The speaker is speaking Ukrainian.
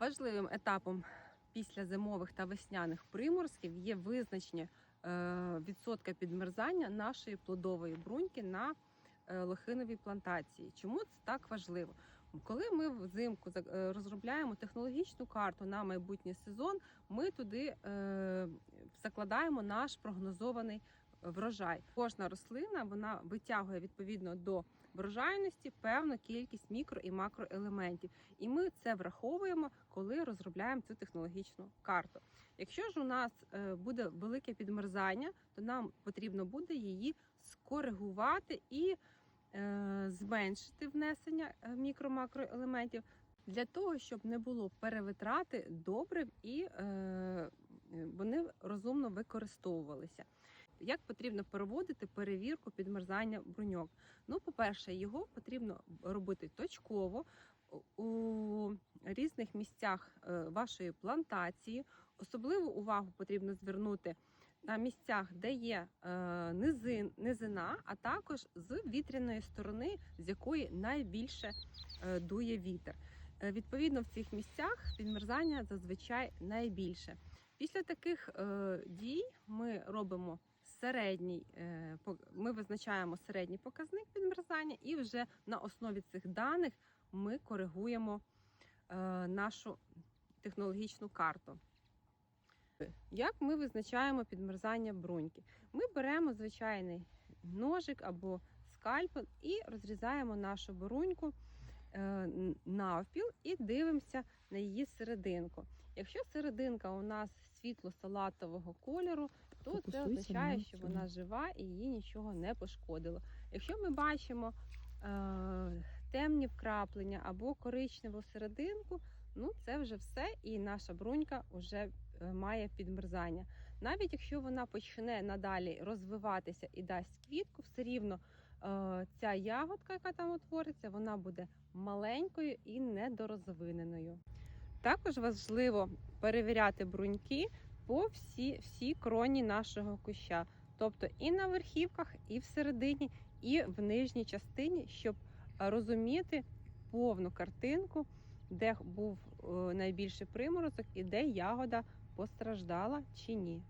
Важливим етапом після зимових та весняних приморозків є визначення е, відсотка підмерзання нашої плодової бруньки на е, лохиновій плантації. Чому це так важливо? Коли ми взимку е, розробляємо технологічну карту на майбутній сезон, ми туди закладаємо наш прогнозований врожай. Кожна рослина вона витягує відповідно до врожайності певну кількість мікро і макроелементів. І ми це враховуємо, коли розробляємо цю технологічну карту. Якщо ж у нас е, буде велике підмерзання, то нам потрібно буде її скоригувати і е, зменшити внесення е, мікро-макроелементів для того, щоб не було перевитрати добрив і е, вони розумно використовувалися. Як потрібно проводити перевірку підмерзання бруньок? Ну, по-перше, його потрібно робити точково у різних місцях е, вашої плантації. Особливу увагу потрібно звернути на місцях, де є е, низин, низина, а також з вітряної сторони, з якої найбільше е, дує вітер. Відповідно, в цих місцях підмерзання зазвичай найбільше. Після таких дій ми робимо середній, е, ми визначаємо середній показник підмерзання, і вже на основі цих даних ми коригуємо е, нашу технологічну карту. Як ми визначаємо підмерзання бруньки? Ми беремо звичайний ножик або скальпель і розрізаємо нашу бруньку е, навпіл і дивимося на її серединку. Якщо серединка у нас світло-салатового кольору, то це означає, що вона жива і її нічого не пошкодило. Якщо ми бачимо е, темні вкраплення або коричневу серединку, ну це вже все, і наша брунька вже е, має підмерзання. Навіть якщо вона почне надалі розвиватися і дасть квітку, все рівно е, ця ягодка, яка там утвориться, вона буде маленькою і недорозвиненою. Також важливо перевіряти бруньки по всі, всі кроні нашого куща, тобто і на верхівках, і всередині, і в нижній частині, щоб розуміти повну картинку, де був е, найбільший приморозок і де ягода постраждала чи ні.